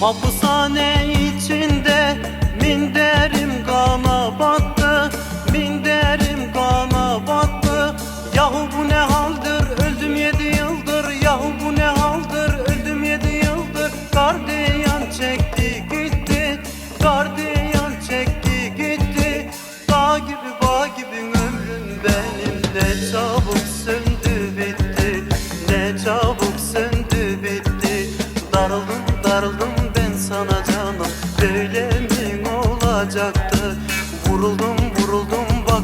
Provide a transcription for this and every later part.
Mahpushane içinde minderim kana battı Minderim kana battı. Yahu bu ne haldir öldüm yedi yıldır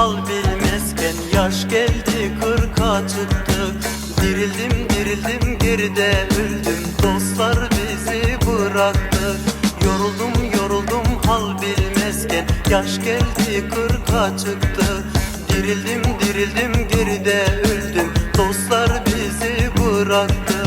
hal bilmezken Yaş geldi kırka çıktı Dirildim dirildim geride öldüm. Dostlar bizi bıraktı. Yoruldum yoruldum hal bilmezken Yaş geldi kırka çıktı Dirildim dirildim geride öldüm. Dostlar bizi bıraktı